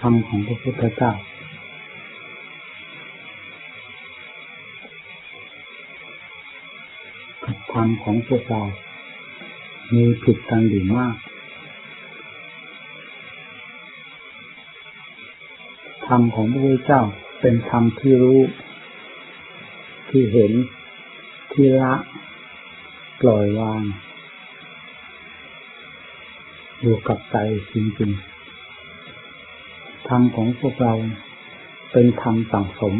ธรรมของพระพุทธเจ้า กับธรรมของพวกเรามีผิดกันอยู่มากธรรมของพระพุทธเจ้าเป็นธรรมที่รู้ ที่เห็น ที่ละปล่อยวาง อยู่กับใจจริงๆ ธรรมของพวกเราเป็นธรรมสั่งสม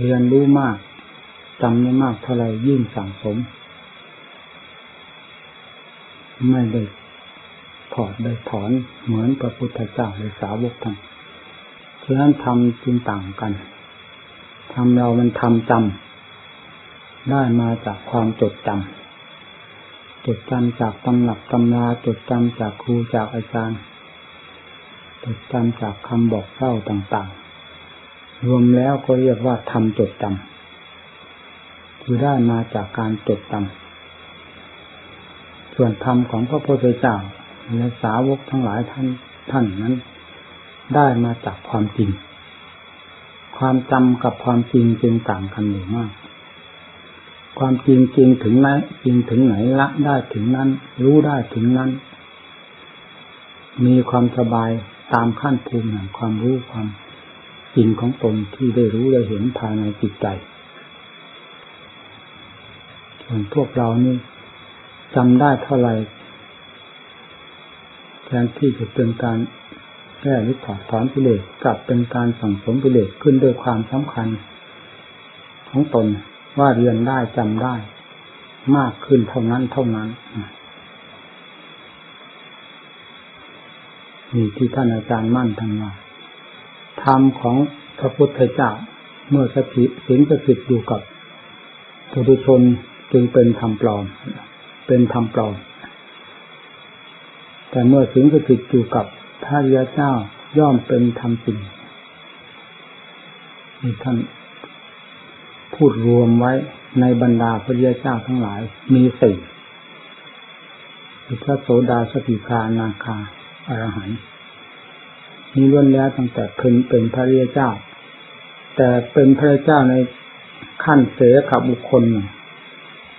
เรียนรู้มากจำไม่มากเท่าไรยิ่งสั่งสม ไม่ได้ถอดได้ถอนเหมือนพระพุทธเจ้าหรือสาวกท่านเพราะนั้นทำจึงต่างกันทำเรามันทำจำได้มาจากความจดจำจดจำจากตำหนักตำราจดจำจากครูจากอาจารย์ จดจำจากคำบอกเล่าต่างๆ รวมแล้วก็เรียกว่าทำจดจำคือได้มาจากการจดจำส่วนธรรมของพระพุทธเจ้าและสาวกทั้งหลายท่านท่านนั้น ได้มาจากความจริง ความจำกับความจริงจึงต่างกันอยู่มาก ความจริงจริงถึงไหนจริงถึงไหนละได้ถึงนั้น รู้ได้ถึงนั้น มีความสบาย ตามขั้นภูมิแห่งความรู้ความจริงของตนที่ได้รู้ได้เห็นภายในจิตใจส่วนพวกเรานี่จำได้เท่าไหร่แทนที่จะเป็นการแก้หรือถอดถอนกิเลสกลับเป็นการสั่งสมกิเลสขึ้นด้วยความสำคัญ ของตนว่าเรียนได้จำได้ มากขึ้นเท่านั้นเท่านั้น นี่ที่ท่านอาจารย์มั่นท่านว่าธรรมของพระพุทธเจ้าเมื่อสติสิงสถิตอยู่กับปุถุชนจึงเป็นธรรมปลอม เป็นธรรมปลอม แต่เมื่อสิงสถิตอยู่กับพระยาเจ้าย่อมเป็นธรรมจริงนี่ท่านพูดรวมไว้ในบรรดาพระยาเจ้าทั้งหลายมีสี่พระโสดาสติคานาคา อรหันต์นี้ล้วนแล้วตั้งแต่เพิ่นเป็นพระริยเจ้า แต่เป็นพระเจ้าในขั้นเสขบุคคล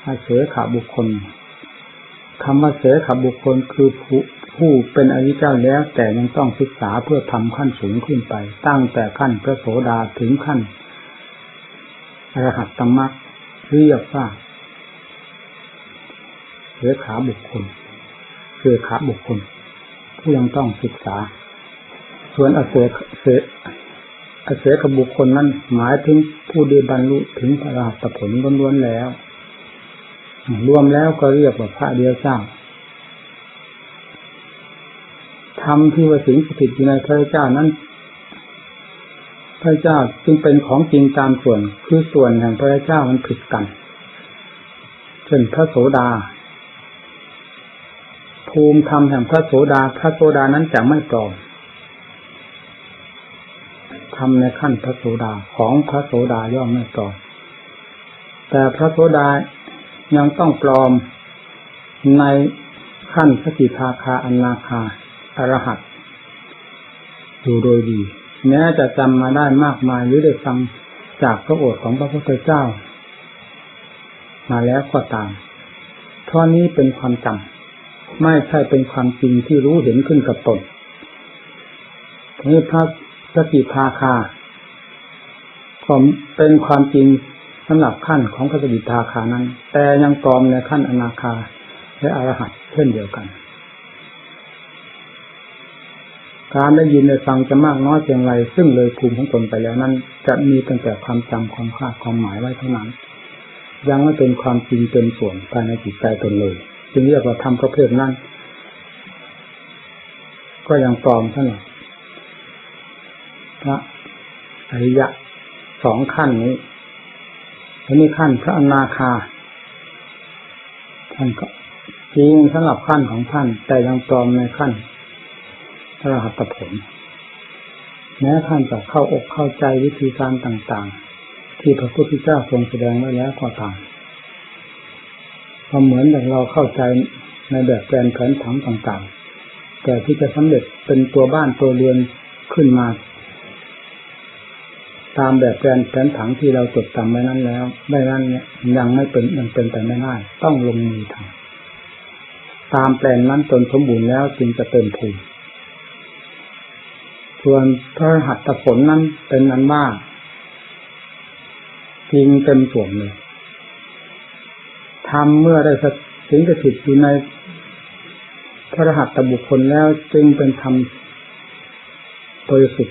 อาเสขบุคคลคำว่าเสขบุคคลคือผู้ผู้เป็นอริยเจ้าแล้ว แต่ยังต้องศึกษาเพื่อทำขั้นสูงขึ้นไป ตั้งแต่ขั้นพระโสดาถึงขั้นอรหัตตมรรคเรียกว่าเสขาบุคคลเสขาบุคคล ผู้ยังต้องศึกษา ส่วนอเสกเสอเสกบุคคลนั้นหมายถึงผู้ได้บรรลุถึงพระราชผลล้วนๆแล้ว รวมแล้วก็เรียกว่าพระเดียวเจ้าธรรมที่ว่าสิงสถิตอยู่ในพระเจ้านั้น พระเจ้าจึงเป็นของจริงตามส่วน คือส่วนแห่งพระเจ้ามันผิดกัน เช่นพระโสดา ภูมิธรรมแห่งพระโสดา พระโสดานั้นจะไม่ปลอมทำในขั้นพระโสดาของพระโสดาย่อมไม่ปลอม แต่พระโสดายังต้องปลอมในขั้นสกิทาคาอนาคาอรหัตอยู่โดยดีแม้จะจำมาได้มากมายหรือได้ฟังจากพระโอษฐ์ของพระพุทธเจ้า มาแล้วก็ตามเพราะนี้เป็นความจำ ไม่ใช่เป็นความจริงที่รู้เห็นขึ้นกับตนนี่พระสกิทาคาผมเป็นความจริงสำหรับขั้นของพระสกิทาคานั้น แต่ยังปลอมในขั้นอนาคาและอรหัตเช่นเดียวกัน การได้ยินได้ฟังจะมากน้อยเพียงไรซึ่งเลยภูมิของตนไปแล้วนั้น จะมีตั้งแต่ความจำความคาดความหมายไว้เท่านั้น ยังไม่เป็นความจริงเป็นส่วนภายในจิตใจตนเลย จึงเรียกว่าทำประเภทนั้น ก็ยังปลอมเท่านั้นพระอริยะสองขั้นนี้ทีนี้ขั้นพระอนาคา ท่านก็จริงสำหรับขั้นของท่าน แต่ยังปลอมในขั้นพระรหัตผล แม้ท่านจะเข้าอกเข้าใจวิธีการต่าง ๆ ที่พระพุทธเจ้าทรงแสดงไว้แล้วก็ตาม ก็เหมือนอย่างเราเข้าใจในแบบแปลนแผนผังต่างๆ แต่ที่จะสำเร็จเป็นตัวบ้านตัวเรือนขึ้นมา ตามแบบแผนแผนผังที่เราจดจำไว้นั้นแล้วไม่นั้นเนี่ยยังไม่เป็นยังเป็นไปไม่ได้ต้องลงมือทำตามแปลนนั้นจนสมบูรณ์แล้วจึงจะเป็นภูมิส่วนพระหัตถผลนั้นเป็นนั้นว่าจริงเต็มส่วนเลย ทำเมื่อได้ถึงจะถิดอยู่ในพระรหัสตบุคคลแล้วจึงเป็นธรรมโดยสุด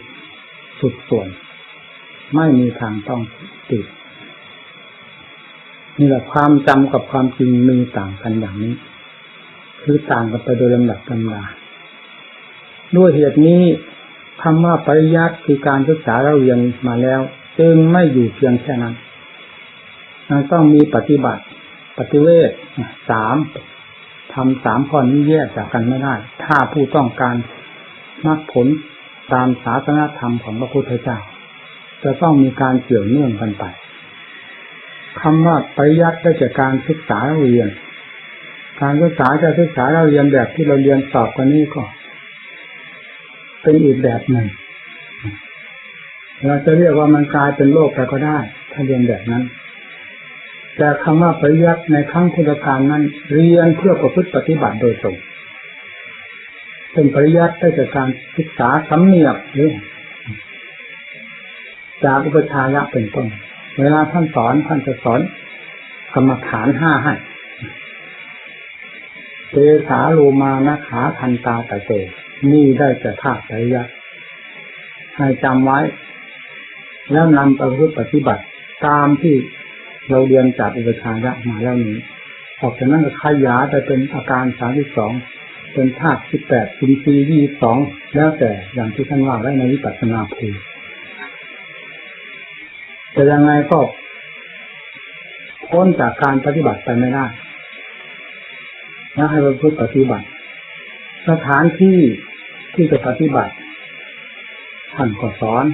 สุดส่วน ไม่มีทางต้องติดนี่แหละความจำกับความจริงมีต่างกันอย่างนี้ คือต่างกันไปโดยลำดับตำราด้วยเหตุนี้คำว่าปริยัติคือการศึกษาเราเรียนมาแล้ว จึงไม่อยู่เพียงแค่นั้นมันต้องมีปฏิบัติ ปฏิเวทสามทำสามข้อนี้แยกจากกันไม่ได้ ถ้าผู้ต้องการมรรคผลตามศาสนธรรมของพระพุทธเจ้า จะต้องมีการเกี่ยวเนื่องกันไปคำว่าปริยัติได้จากการศึกษาเรียน การศึกษาจะศึกษาเราเรียนแบบที่เราเรียนสอบกันนี้ก็ เป็นอีกแบบหนึ่ง เราจะเรียกว่ามันกลายเป็นโลกไปก็ได้ ถ้าเรียนแบบนั้น แต่คำว่าปริยัติในครั้งพุทธกาลนั้น เรียนเพื่อประพฤติปฏิบัติโดยตรงเป็นปริยัติได้จากการศึกษาสำเนียกหรือจากอุปชายะเป็นต้น เวลาท่านสอนท่านจะสอนกรรมฐานห้าให้เตสาโลมานะขาทันตาตะเตนี่ได้แต่ภาคปริยัติให้จำไว้ แล้วนำไปประพฤติปฏิบัติตามที่ เราเรียนจากอุปชายะมาแล้วนี้ออกจากนั้นก็ขยายไปเป็นอาการสามสิบสองเป็นธาตุสิบแปดสิบสี่ยี่สองแล้วแต่อย่างที่ท่านว่าไว้ในวิปัสสนาภูแต่ยังไงก็พ้นจากการปฏิบัติไปไม่ได้แล้วให้เราพูดปฏิบัติ สถานที่ที่จะปฏิบัติท่านก็สอน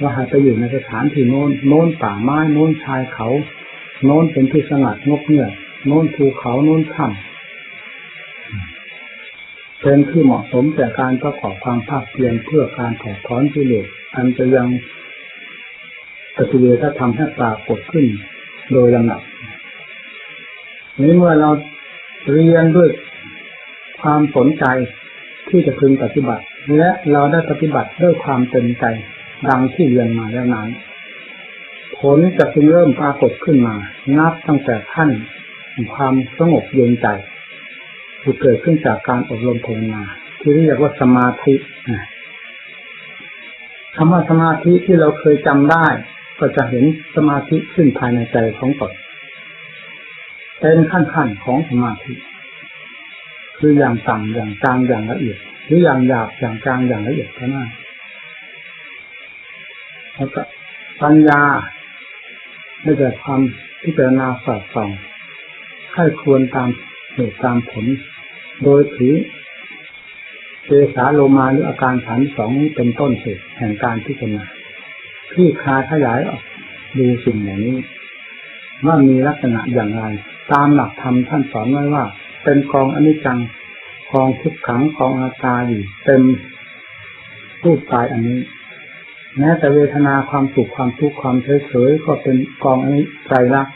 ว่าให้ไปอยู่ในสถานที่โน้นโน้นป่าไม้โน้นชายเขา โน้นเป็นที่สงัดงบเงียบโน้นภูเขาโน้นถ้ำเป็นที่เหมาะสมแต่การประกอบความภาคเพียรเพื่อการถอดถอนกิเลสอันจะยังปฏิเวทธรรมให้ปรากฏขึ้น โดยลำดับนี้เมื่อเราเรียนด้วยความสนใจที่จะพึงปฏิบัติ และเราได้ปฏิบัติด้วยความเต็มใจ ดังที่เรียนมาแล้วนั้น ผลจะเพึงเริ่มปรากฏขึ้นมา นับตั้งแต่ขั้นความสงบเย็นใจที่เกิดขึ้นจากการอบรมภาวนาที่เรียกว่าสมาธิคำว่าสมาธิที่เราเคยจำได้ ก็จะเห็นสมาธิขึ้นภายในใจของตนเป็นขั้นขั้นของสมาธิ คืออย่างต่ำอย่างกลางอย่างละเอียด หรืออย่างหยาบอย่างกลางอย่างละเอียดเท่านั้น แล้วก็ปัญญาได้แก่ความพิจารณาสอดส่องให้ควรตามเหตุตามผล โดยถือเจสาโลมาหรืออาการฐานสองนี้เป็นต้นเหตุแห่งการพิจารณาที่คาขยายออกดูสิ่งอย่างนี้ ว่ามีลักษณะอย่างไร ตามหลักธรรมท่านสอนไว้ว่า เป็นกองอนิจจังกองทุกขังกองอาตาอยู่เต็มรูปกายอันนี้ แม้แต่เวทนาความสุขความทุกข์ความเฉยๆก็เป็นกองอนี้ใจรัก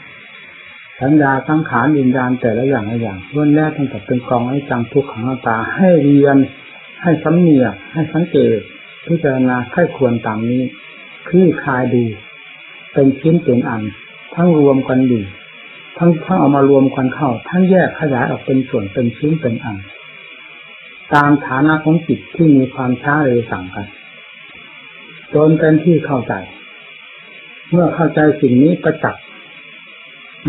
สัญญาสังขารวิญญาณแต่ละอย่างละอย่างล้วนแรกตั้งแต่เป็นกองอนิจจังทุกขังอาตา ให้เรียน ให้สำเนียกให้สังเกตพิจารณาไข้ควรตามนี้คลี่คลายดู เป็นชิ้นเป็นอัน ทั้งรวมกันดีทั้งทั้งเอามารวมกันเข้า ทั้งแยกขยายออกเป็นส่วนเป็นชิ้นเป็นอัน ตามฐานะของจิตที่มีความช้าเร็วสั่งกัน จนเป็นที่เข้าใจ เมื่อเข้าใจสิ่งนี้ประจักษ์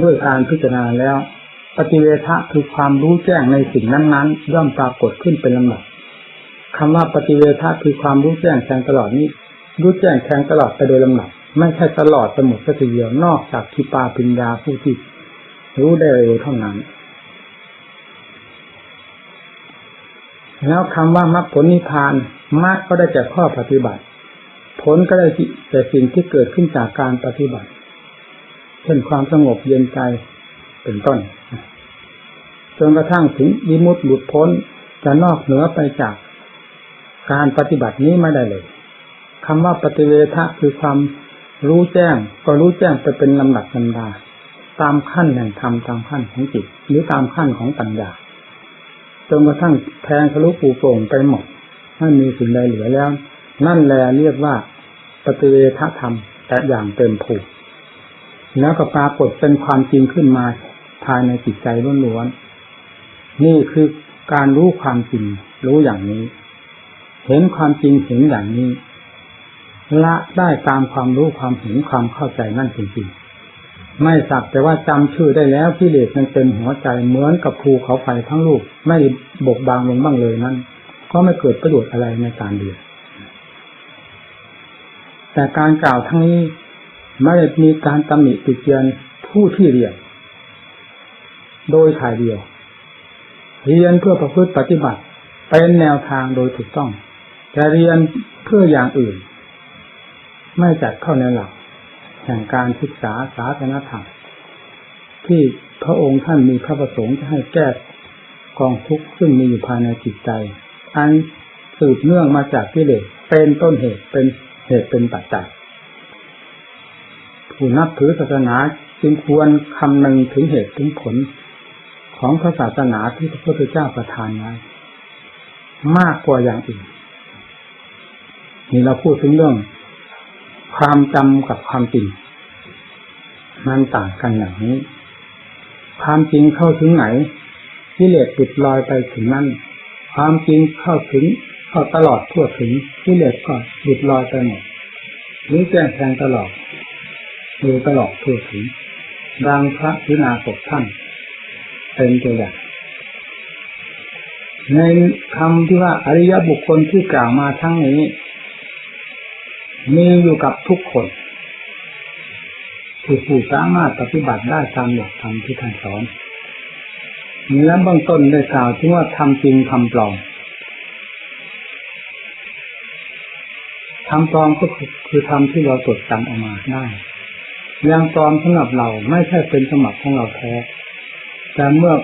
ด้วยการพิจารณาแล้ว ปฏิเวทะคือความรู้แจ้งในสิ่งนั้นๆย่อมปรากฏขึ้นเป็นลำดับคำว่าปฏิเวทะคือความรู้แจ้งแทงตลอดนี้ รู้แจ้งแทงตลอดไปโดยลำดับไม่ใช่ตลอดสมุดสักเดียวนอกจากทิปาปิญญาผู้ที่รู้ได้เร็วเท่านั้น แล้วคำว่ามรรคผลนิพพานมรรคก็ได้แก่ข้อปฏิบัติ ผลก็ได้แต่สิ่งที่เกิดขึ้นจากการปฏิบัติ เช่นความสงบเย็นใจเป็นต้นจนกระทั่งถึงวิมุตติหลุดพ้นจะนอกเหนือไปจากการปฏิบัตินี้ไม่ได้เลยคำว่าปฏิเวทะคือความรู้แจ้ง ก็รู้แจ้งไปเป็นลำดับลำดาตามขั้นแห่งธรรมตามขั้นของจิต หรือตามขั้นของปัญญาจนกระทั่งแทงทะลุปูโป่งไปหมดไม่มีสิ่งใดเหลือแล้ว นั่นแหละเรียกว่า ปฏิเวทธรรมแต่อย่างเต็มผูกแล้วก็ปรากฏเป็นความจริงขึ้นมาภายในจิตใจล้วนๆนี่คือการรู้ความจริงรู้อย่างนี้ เห็นความจริงเห็นอย่างนี้ ละได้ตามความรู้ความเห็นความเข้าใจนั่นจริงๆไม่สักแต่ว่าจำชื่อได้แล้วที่เลสมันเป็นหัวใจเหมือนกับภูเขาไฟทั้งลูก ไม่บกบางลงบ้างเลยนั้น ก็ไม่เกิดประโยชน์อะไรในการเรียน แต่การกล่าวทั้งนี้ไม่ได้มีการตำหนิติเตียนผู้ที่เรียน โดยถ่ายเดียว เรียนเพื่อประพฤติปฏิบัติ เป็นแนวทางโดยถูกต้อง แต่เรียนเพื่ออย่างอื่น ไม่จัดเข้าในหลักแห่งการศึกษาศาสนธรรมที่พระองค์ท่านมีพระประสงค์จะให้แก้กองทุกข์ซึ่งมีอยู่ภายในจิตใจ อันสืบเนื่องมาจากกิเลสเป็นต้นเหตุเป็น เหตุเป็นปัจจัยผู้นับถือศาสนาจึงควรคำนึงถึงเหตุถึงผลของพระศาสนาที่พระพุทธเจ้าประทานไว้มากกว่าอย่างอื่นนี่เราพูดถึงเรื่อง ความจำกับความจริงมันต่างกันอย่างนี้ ความจริงเข้าถึงไหนกิเลสติดลอยไปถึงนั้นความจริงเข้าถึง เข้าตลอดทั่วถึงกิเหลสก็หลุดลอยไปหมดหรือแจ้งแทงตลอดดูตลอดทั่วถึงดังพระพินาศท่านเป็นตัวอย่างในคำที่ว่าอริยบุคคลที่กล่าวมาทั้งนี้ มีอยู่กับทุกคนที่ผู้สามารถปฏิบัติได้ตามหลักธรรมที่ท่านสอน และเบื้องต้นได้กล่าวถึงว่าทำจริงทำปลอม ทำปลอมก็คือทำที่เราตรวจจำออกมาได้ยังปลอมสำหรับเราไม่ใช่เป็นสมัครของเราแท้แต่เมื่อ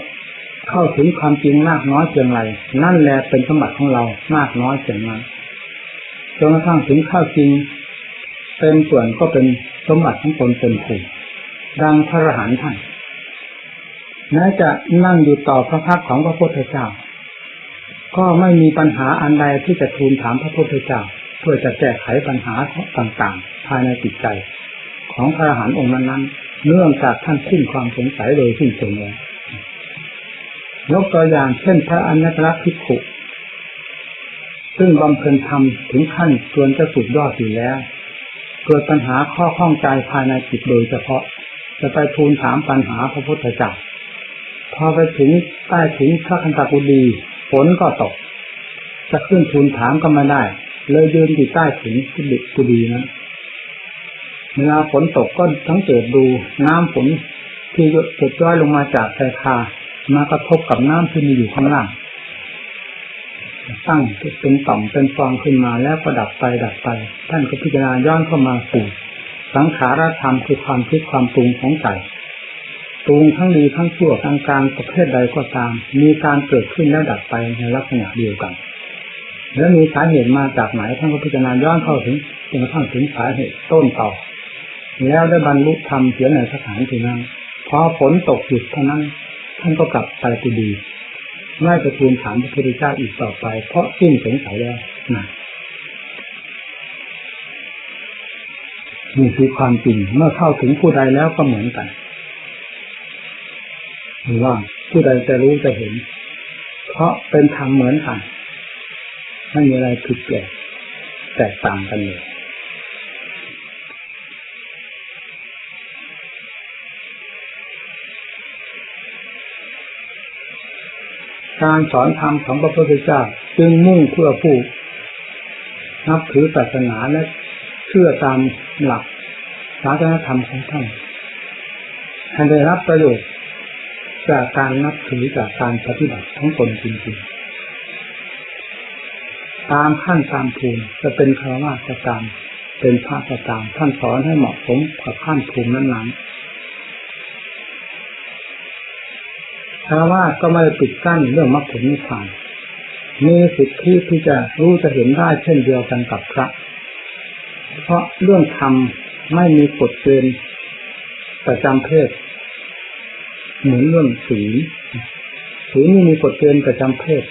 เข้าถึงความจริงมากน้อยเพียงไรนั่นแหละเป็นสมบัติของเรามากน้อยเพียงนั้นจนกระทั่งถึงข้าวจริงเต็มส่วนก็เป็นสมบัติของตนเป็นผูดังพระอรหันต์ท่านแม้จะนั่งอยู่ต่อพระพักของพระพุทธเจ้า ก็ไม่มีปัญหาอันใดที่จะทูลถามพระพุทธเจ้า เพื่อจะแก้ไขปัญหาต่างๆ ภายในจิตใจ ของพระอรหันต์องค์นั้นๆเนื่องจากท่านสิ้นความสงสัยโดยสิ้นเชิงแล้วยกตัวอย่างเช่นพระอนัตตลภิกขุซึ่งบำเพ็ญธรรมถึงขั้นจวนจะสุดยอดอยู่แล้ว เกิดปัญหาข้อข้องใจภายในจิตโดยเฉพาะ จะไปทูลถามปัญหาพระพุทธเจ้าพอไปถึงใต้ถึงพระคันตากุดีฝนก็ตก จะขึ้นทูลถามก็ไม่ได้ เลยยืนอยู่ใต้ถึงกุดีนั้นเวลาฝนตกก็สังเกตดูน้ำฝนที่หยดย้อยลงมาจากชายคามากระทบกับน้ำที่มีอยู่ข้างล่างตั้งเป็นต่อมเป็นฟองขึ้นมาแล้วก็ดับไปดับไป ท่านก็พิจารณาย้อนเข้ามาสู่สังขารธรรมคือความคิดความปรุงของใจปรุงทั้งดีทั้งชั่วทางกลารประเภทใดก็ตาม มีการเกิดขึ้นแล้วดับไปในลักษณะเดียวกัน แล้วมีสาเหตุมาจากไหนท่านก็พิจารณาย้อนเข้าถึงจนกระทั่งถึงสาเหตุต้นต่อ แล้วได้บรรลุธรรมเสียในสถานที่นั้นพอฝนตกหยุดเท่านั้น ท่านก็กลับไปตุดีไม่จะทูลถามพระพุทธเจ้าอีกต่อไป เพราะสิ้นสงสัยแล้วนะนี่คือความจริงเมื่อเข้าถึงผู้ใดแล้วก็เหมือนกันหรือว่าผู้ใดจะรู้จะเห็น เพราะเป็นธรรมเหมือนกัน ไม่มีอะไรผิดแปลกแตกต่างกันเลยการสอนธรรมของพระพุทธเจ้าจึงมุ่งเพื่อผู้นับถือศาสนาและเชื่อตามหลักศาสนธรรมของท่านให้ได้รับประโยชน์จากการนับถือจากการปฏิบัติทั้งตนจริงๆ ตามขั้นตามภูมิจะเป็นคารวะจะตามเป็นพระจะตามท่านสอนให้เหมาะสมกับขั้นภูมินั้นๆคารวะก็ไม่ได้ปิดกั้นเรื่องมรรคผลนิพพานมีสิทธิที่จะรู้จะเห็นได้เช่นเดียวกันกับพระ เพราะเรื่องธรรมไม่มีกฎเกณฑ์ประจำเพศเหมือนเรื่องศีลศีลนี่มีกฎเกณฑ์ประจำเพศ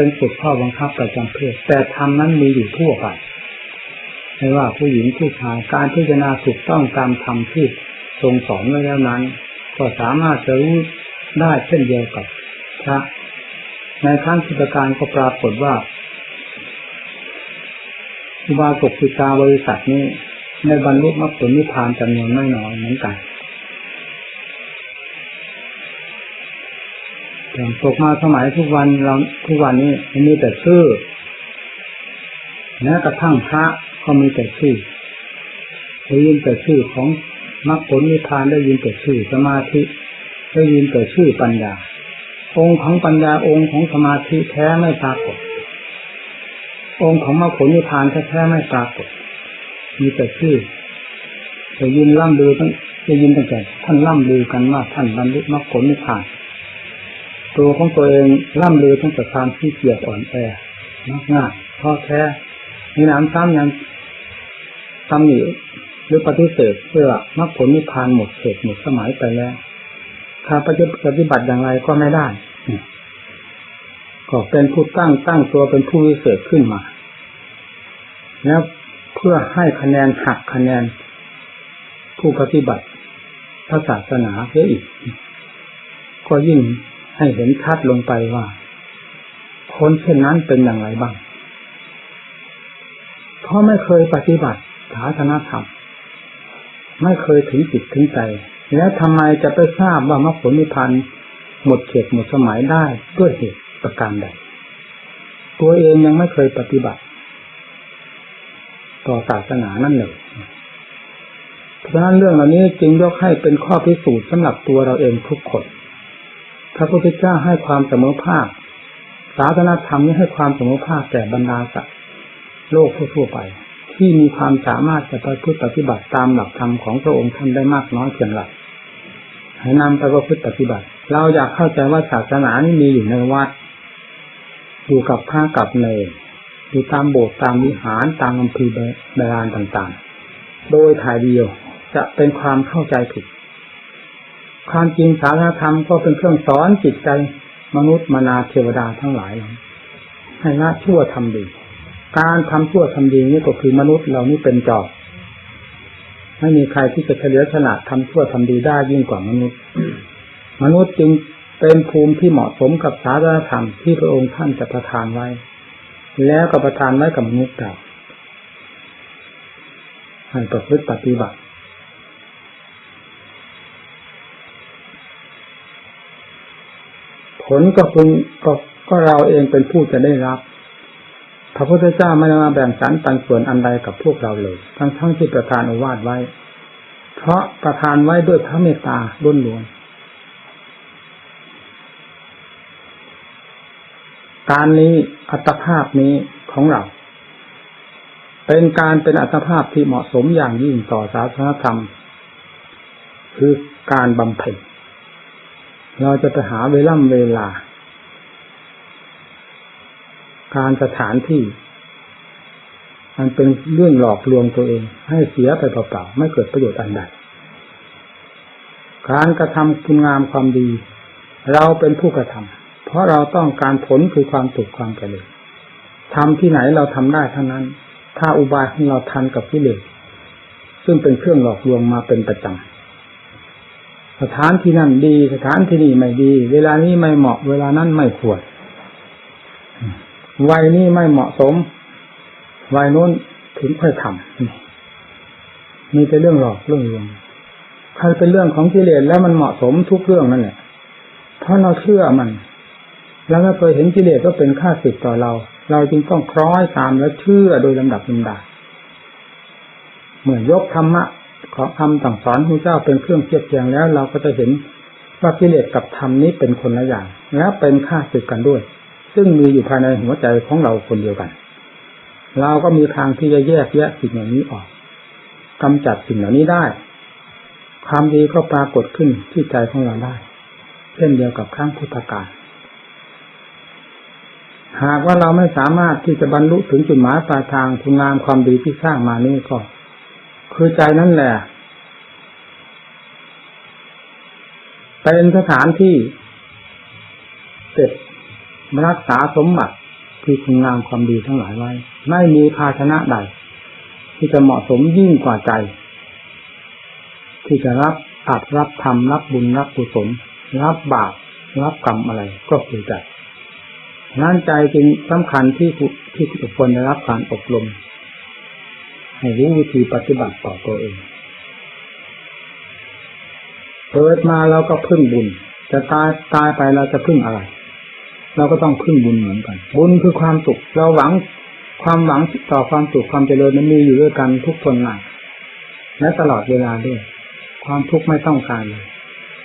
เป็นกฎข้อบังคับประจำเพศแต่ธรรมนั้นมีอยู่ทั่วไปไม่ว่าผู้หญิงผู้ชายการพิจารณาถูกต้องตามธรรมที่ทรงสอนไว้แล้วนั้น ก็สามารถจะรู้ได้เช่นเดียวกับพระในขั้นพุทธการก็ปรากฏว่าอุบาสกสิกาบริษัทนี้ในบรรลุมรรคผลนิพพานจำนวนไม่น้อยเหมือนกัน ตกมาสมัยทุกวันเราทุกวันนี้มันมีแต่ชื่อแม้กระทั่งพระก็มีแต่ชื่อได้ยินแต่ชื่อของมรรคผลนิพพานได้ยินแต่ชื่อสมาธิ ได้ยินแต่ชื่อปัญญา องค์ของปัญญาองค์ของสมาธิแท้ไม่ปรากฏองค์ของมรรคผลนิพพานแท้ไม่ปรากฏมีแต่ชื่อได้ยินล่ำลือตั้งได้ยินตั้งแต่ท่านล่ำลือกันว่าท่านบรรลุมรรคผลนิพพาน ตัวของตัวเองล่ำลือตั้งแต่ความที่เกียจอ่อนแอง่ายท้อแท้มีน้ำซ้ำยังตำหนิหรือปฏิเสธเพื่อมรรคผลนิพพานหมดเขตหมดสมัยไปแล้ว ถ้าปฏิบัติอย่างไรก็ไม่ได้ก็เป็นผู้ตั้งตั้งตัวเป็นผู้วิเศษขึ้นมา แล้วเพื่อให้คะแนนหักคะแนน ผู้ปฏิบัติพระศาสนาเสียอีก ก็ยิ่ง ให้เห็นชัดลงไปว่า คนเช่นนั้นเป็นอย่างไรบ้าง เพราะไม่เคยปฏิบัติศาสนาธรรมไม่เคยถึงจิตถึงใจ แล้วทำไมจะไปทราบว่ามรรคผลนิพพานหมดเขตหมดสมัยได้ด้วยเหตุประการใด ตัวเองยังไม่เคยปฏิบัติ ต่อศาสนานั่นเลยเพราะฉะนั้นเรื่องเหล่านี้จึงยกให้เป็นข้อพิสูจน์สำหรับตัวเราเองทุกคน พระพุทธเจ้าให้ความเสมอภาค ศาสนาธรรมนี้ให้ความเสมอภาคแก่บรรดาสัตว์โลกทั่วไป ที่มีความสามารถจะไปพุทธปฏิบัติตามหลักธรรมของพระองค์ท่านได้มากน้อยเพียงไรให้นำไปประพฤติปฏิบัติ เราอยากเข้าใจว่าศาสนานี้มีอยู่ในวัด อยู่กับพระกับเนรอยู่ตามโบสถ์ตามวิหารตามอำเภอเบรานต่างๆ โดยถ่ายเดียวจะเป็นความเข้าใจผิด ความจริงศาสนาธรรมก็เป็นเครื่องสอนจิตใจมนุษย์มนาเทวดาทั้งหลาย ให้ละชั่วทำดี การทำชั่วทำดีนี่ก็คือมนุษย์เรานี่เป็นจอบไม่มีใครที่จะเฉลียวฉลาดทำชั่วทำดีได้ยิ่งกว่ามนุษย์ มนุษย์จึงเป็นภูมิที่เหมาะสมกับศาสนาธรรมที่พระองค์ท่านจะประทานไว้ แล้วก็ประทานไว้กับมนุษย์เราให้ประพฤติปฏิบัติ ผลก็คุณก็ก็เราเองเป็นผู้จะได้รับ พระพุทธเจ้าไม่ได้มาแบ่งสรรปันส่วนอันใดกับพวกเราเลย ทั้งทั้งที่ประทานอวาทไว้ เพราะประทานไว้ด้วยพระเมตตาล้นล้วนการนี้อัตภาพนี้ของเรา เป็นการเป็นอัตภาพที่เหมาะสมอย่างยิ่งต่อศาสนธรรม คือการบำเพ็ญ เราจะไปหาเวล่ำเวลา การสถานที่ มันเป็นเรื่องหลอกลวงตัวเอง ให้เสียไปเปล่าๆไม่เกิดประโยชน์อันใดการกระทำคุณงามความดี เราเป็นผู้กระทำเพราะเราต้องการผลคือความสุขความเจริญทำที่ไหนเราทำได้ทั้งนั้น ถ้าอุบายของเราทันกับกิเลสซึ่งเป็นเครื่องหลอกลวงมาเป็นประจำ สถานที่นั่นดี สถานที่นี่ไม่ดี เวลานี้ไม่เหมาะ เวลานั้นไม่ควรวัยนี้ไม่เหมาะสม วัยโน้นถึงค่อยทำมีแต่เรื่องหลอกเรื่องลวงใครเป็นเรื่องของกิเลสแล้วมันเหมาะสมทุกเรื่องนั่นแหละเพราะเราเชื่อมัน แล้วเราเคยเห็นกิเลสก็เป็นค่าศึกต่อเรา เราจึงต้องคล้อยตามและเชื่อโดยลำดับลำดาเหมื่อยกธรรมะ ของคำสั่งสอนพระเจ้าเป็นเครื่องเทียบเทียงแล้ว เราก็จะเห็นว่ากิเลสกับธรรมนี้เป็นคนละอย่าง และเป็นค่าศึกกันด้วย ซึ่งมีอยู่ภายในหัวใจของเราคนเดียวกัน เราก็มีทางที่จะแยกแยะสิ่งเหล่านี้ออกกำจัดสิ่งเหล่านี้ได้ ความดีก็ปรากฏขึ้นที่ใจของเราได้ เช่นเดียวกับครั้งพุทธกาลหากว่าเราไม่สามารถที่จะบรรลุถึงจุดหมายปลายทางคุณงามความดีที่สร้างมานี่ก็ คือใจนั่นแหละเป็นสถานที่เก็บรักษาสมบัติที่คุณงามความดีทั้งหลายไว้ ไม่มีภาชนะใด ที่จะเหมาะสมยิ่งกว่าใจ ที่จะรับอัดรับธรรมรับบุญรับกุศลรับบาปรับกรรมอะไรก็คือใจนั้นใจจึงสำคัญที่ที่ทุกคนได้รับการอบรม ให้รู้วิธีปฏิบัติต่อตัวเอง เกิดมาเราก็พึ่งบุญ จะตายตายไปเราจะพึ่งอะไร เราก็ต้องพึ่งบุญเหมือนกัน บุญคือความสุข เราหวังความหวังต่อความสุขความเจริญนั้นมีอยู่ด้วยกันทุกคนหนักและตลอดเวลาด้วย ความทุกข์ไม่ต้องการเลย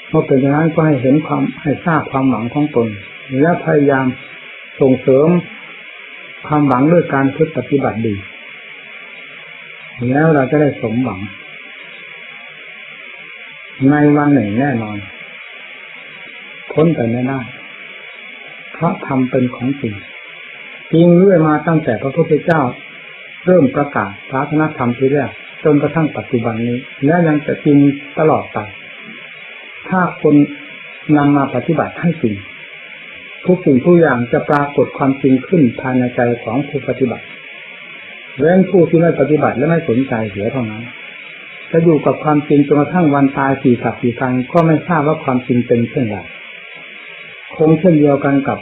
เมื่อเป็นอย่างนั้นก็ให้เห็นความให้ทราบความหวังของตน และพยายามส่งเสริมความหวังด้วยการพึ่งปฏิบัติดี แล้วเราจะได้สมหวัง ในวันหนึ่งแน่นอนพ้นไปไม่ได้เพราะทำเป็นของจริงจริงเรื่อยมาตั้งแต่พระพุทธเจ้า เริ่มประกาศศาสนธรรมที่แรกจนกระทั่งปัจจุบันนี้ และยังจะจริงตลอดไป ถ้าคนนำมาปฏิบัติให้จริงทุกสิ่งทุกอย่างจะปรากฏความจริงขึ้นภายในใจของผู้ปฏิบัติ เว้นผู้ที่ไม่ปฏิบัติและไม่สนใจเสียเท่านั้นจะอยู่กับความจริงจนกระทั่งวันตายสี่สัปสี่ครั้งก็ไม่ทราบว่าความจริงเป็นเช่นไรคงเช่นเดียวกันกับ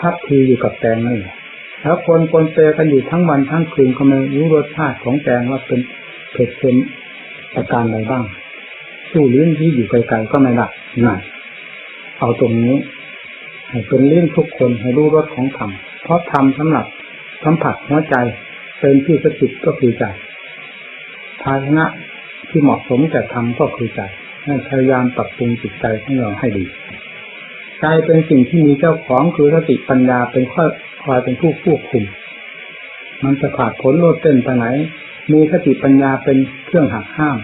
พักทีอยู่กับแตงนั่นแหละแล้วคนคนเปกันอยู่ทั้งวันทั้งคืนก็ไม่รู้รสชาติของแตงว่าเป็นเผ็ดเค็มอาการใดบ้าง สู้ลิ้นที่อยู่ไกลๆก็ไม่ได้นั่นเอาตรงนี้ให้เป็นลิ้นทุกคนให้รู้รสของธรรมเพราะธรรมสำหรับสัมผัสหัวใจ เป็นที่สถิตก็คือใจภาชนะที่เหมาะสมแก่ธรรมก็คือใจให้พยายามปรับปรุงจิตใจของเราให้ดีใจเป็นสิ่งที่มีเจ้าของคือสติปัญญาเป็นข้อคอยเป็นผู้ควบคุม มันจะขาดผลโลดเต้นไปไหน มีสติปัญญาเป็นเครื่องหักห้าม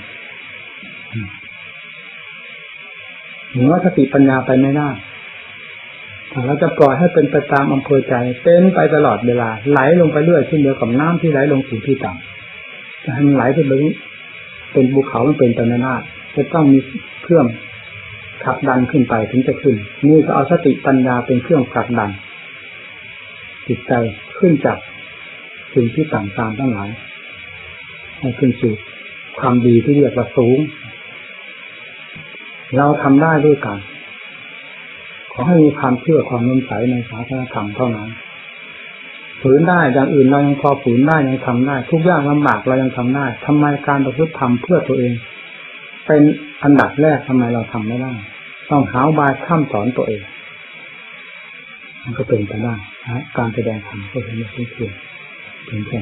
เหนือสติปัญญาไปไม่ได้ เราจะปล่อยให้เป็นไปตามอำเภอใจเป็นไปตลอดเวลา ไหลลงไปเรื่อยเช่นเดียวกับน้ำที่ไหลลงสู่ที่ต่ำจะให้มันไหลขึ้นไปเป็นภูเขามันเป็นไปไม่ได้จะต้องมีเครื่องผลักดันขึ้นไปถึงจะขึ้นนี่ก็เอาสติปัญญาเป็นเครื่องผลักดันจิตใจขึ้นจากสิ่งที่ต่างๆทั้งหลายให้ขึ้นสู่ความดีที่เรียกว่าสูง เราทำได้ด้วยกัน ขอให้มีความเชื่อความน้มใสในศาสนาธรรมเท่านั้นฝืนได้อย่างอื่นเรายังพอฝืนได้ยังทำได้ ทุกอย่างลำบากเรายังทำได้ทำไมการประพฤติธรรมเพื่อตัวเอง เป็นอันดับแรกทำไมเราทำไม่ได้ ต้องหาบายข้ามสอนตัวเอง มันก็เป็นไปได้การแสดงธรรมก็เป็นเรื่องที่เพียงแค่